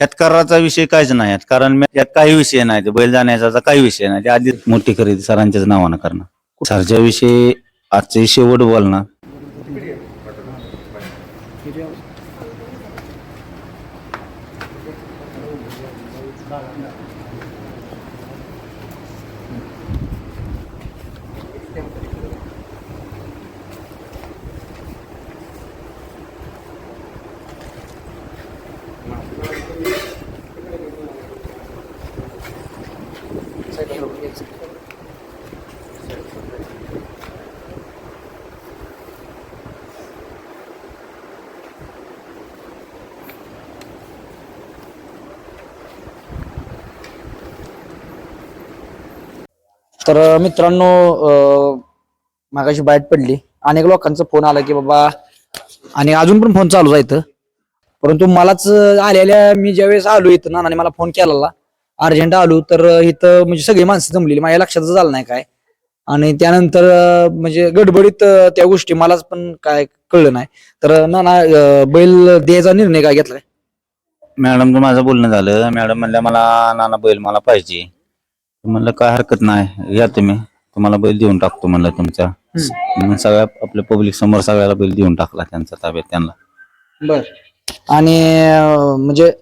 यात कराराचा विषय काहीच नाही यात. कारण यात काही विषय नाही. ते बैल जाण्याचा काही विषय नाही. ते आधी मोठी खरेदी सरांच्याच नावानं करणं सरच्या विषयी आजचे शेवट बोलणार तर मित्रांनो मागाशी बाहेर पडली. अनेक लोकांचा फोन आला की बाबा आणि अजून पण फोन चालू जायचं परंतु मलाच आलेल्या मी ज्यावेळेस आलो इथं नानाने मला फोन केलेला. अर्जंट आलो तर इथं म्हणजे सगळी माणसं जमलेली. माझ्या लक्षातच झालं नाही काय. आणि त्यानंतर म्हणजे गडबडीत त्या गोष्टी मलाच पण काय कळलं नाही. तर नाना बैल द्यायचा निर्णय काय घेतलाय? मॅडमचं माझं बोलणं झालं. मॅडम म्हणल्या मला नाना बैल मला पाहिजे. म्हणलं काय हरकत नाही. या तुम्ही. तुम्हाला बैल देऊन टाकतो म्हणलं तुमच्या. म्हणून सगळ्या आपल्या पब्लिक समोर सगळ्याला बैल देऊन टाकला त्यांचा ताब्यात त्यांना. बर. आणि अं, म्हणजे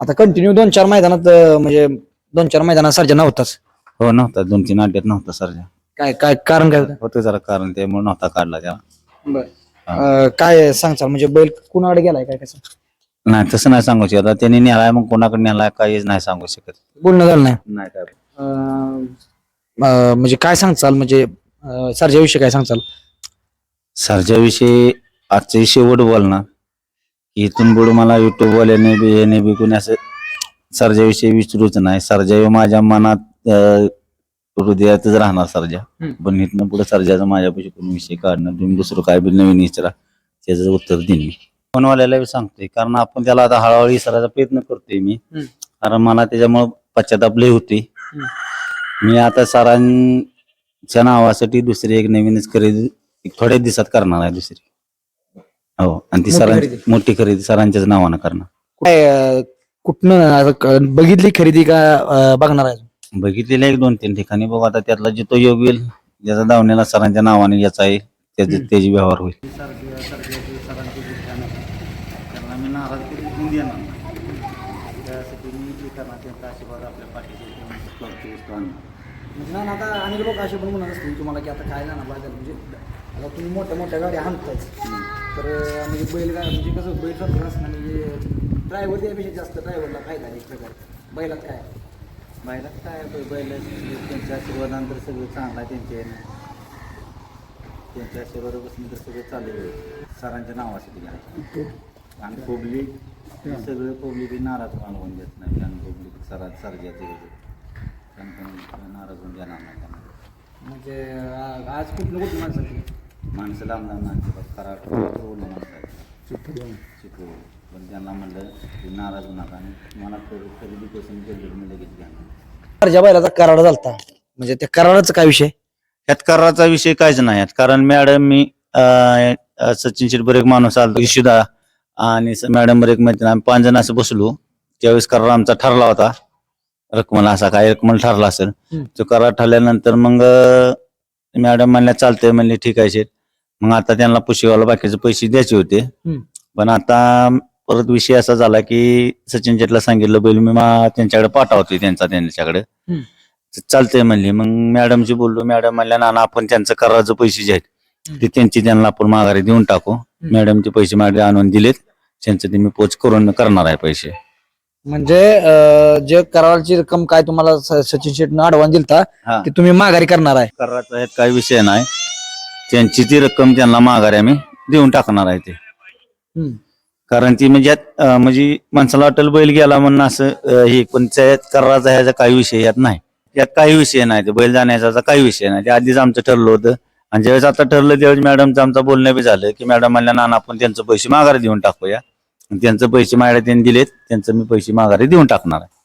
आता कंटिन्यू दोन चार मैदानात अं, म्हणजे दोन चार मैदानात सर्जन नव्हताच. हो नव्हता. दोन तीन अड्ड्यात नव्हता सरजा. काय काय कारण काय होतं? होतं जरा कारण त्यामुळे नव्हता काढला त्याला. अं, काय सांगचाल म्हणजे बैल कुणाकडे गेलाय? काय कसं नाही तसं नाही सांगू शकत. आता त्यांनी नेलाय मग कोणाकडे नेलाय काहीच नाही सांगू शकत. बोलणं झालं नाही? नाही काय अं, अं, म्हणजे काय सांगचाल म्हणजे सर्जाविषयी काय सांगचाल सरजाविषयी आजचे शेवट बोलणार. की इथून पुढे मला युट्यूब वाल्याने बी याने बी कोणी असं सर्जाविषयी विचारूच नाही. सर्जा माझ्या मनात अं, हृदयातच राहणार सर्जा. हम्म. पण इथनं पुढे सर्जाचा माझ्यापाशी कोणी विषय काढणार तुम्ही दुसरं काय बी नवीन विचारा त्याचं उत्तर देईन मी. फोनवाल्याला बी सांगतोय कारण आपण त्याला आता हळूहळू विसरायचा प्रयत्न करतोय मी. हम्म. कारण मला त्याच्यामुळे पश्चाताप लय होते मी आता सरांच्या नावासाठी दुसरी एक नवीनच खरेदी एक थोड्या दिवसात करणार आहे दुसरी. हो आणि ती मोठी सरां खरेदी? मोठी खरेदी सरांच्याच नावानं करणार. काय अं, कुठनं असं क- बघितली खरेदी का अं, बघणार आहे बघितलेल्या एक दोन तीन ठिकाणी. बघू आता त्यातला जो तो योग येईल ज्याचा दावण्याला सरांच्या नावाने याचा आहे त्याचे त्याची व्यवहार होईल. म्हणजे ना आता अनेक लोक असे पण म्हणत असतील तुम्हाला की आता काय ना बाजार म्हणजे आता तुम्ही मोठ्या मोठ्या गाड्या हाणताच तर म्हणजे बैलगाडी म्हणजे कसं बैल संपलं असणार म्हणजे ड्रायव्हर त्यापेक्षा जास्त ड्रायव्हरला फायदा आहे एक प्रकारे. बैलात काय? बैलात काय बैल त्यांच्या आशीर्वादानंतर सगळं चांगलं आहे त्यांच्या यानं. त्यांच्या आशीर्वादापासून तर सगळं चालू आहे. सरांच्या नावासाठी घ्या आणि पब्लिक सगळं पब्लिक नाराज मानवून देत नाही. आणि पब्लिक सरा सरजाचे नाराज होऊन देणार नाही त्यांना. म्हणजे आज कुठलं कुठलं माणसं? माणसं लांब लांब माणसं कराड रोड माणसं आहेत चिपळूण. पण त्यांना म्हणलं की नाराज होऊ नका. आणि मला खरेदी खरेदी पसंत केली मी लगेच घ्या. ज्या बैलाचा कराड झालता. म्हणजे त्या कराडाचा काय विषय? यात कराराचा विषय काहीच नाही यात. कारण मॅडम मी अं, अं, सचिन शिरभर एक माणूस आला यशुदा आणि स- मॅडम बर एक मैत्रीण. आम्ही पाच जण असं बसलो. त्यावेळेस करार आमचा ठरला होता. रकमला असा काय रकमला ठरला असेल. हम्म. तो करार ठरल्यानंतर मग अं, मॅडम म्हणल्या चालतंय. म्हणले ठीक आहे शेठ. मग आता त्यांना पुशेगावला बाकीचे पैसे द्यायचे होते. हम्म. पण आता परत विषय असा झाला की सचिन शेटला सांगितलं बैल मी मा- त्यांच्याकडे पाठवतोय त्यांचा त्यांच्याकडे. हम्म. चालतंय म्हणली. मग मॅडमशी बोललो मॅडम म्हणल्या नाना आपण त्यांचं कराराचं पैसे जे आहेत ते त्यांची त्यांना आपण माघारी देऊन टाकू. मॅडमचे पैसे माझे आणून दिलेत. त्यांचं ते मी पोच करून करणार आहे पैसे. म्हणजे अं, जे कराडाची रक्कम काय तुम्हाला स- सचिन शेटनं अडवान्स दिलता हा. ते तुम्ही माघारी करणार आहे. कराराचा ह्यात काही विषय नाही. त्यांची ती रक्कम त्यांना माघारी आम्ही देऊन टाकणार आहे ते. कारण ती म्हणजे म्हणजे माणसाला वाटेल बैल गेला म्हणून असं हे पण त्यात कराराचा ह्याचा काही विषय यात नाही. यात काही विषय नाही ते बैल जाण्याचा काही विषय नाही. ते आधीच आमचं ठरलं होतं. आणि ज्यावेळेस आता ठरलं त्यावेळेस मॅडमचं आमचं बोलणं बी झालं की मॅडम म्हणल्या नाना आपण त्यांचं पैसे माघारी देऊन टाकूया. आणि त्यांचं पैसे माझ्याकडे त्यांनी दिलेत त्यांचं मी पैसे माघारी देऊन टाकणार आहे.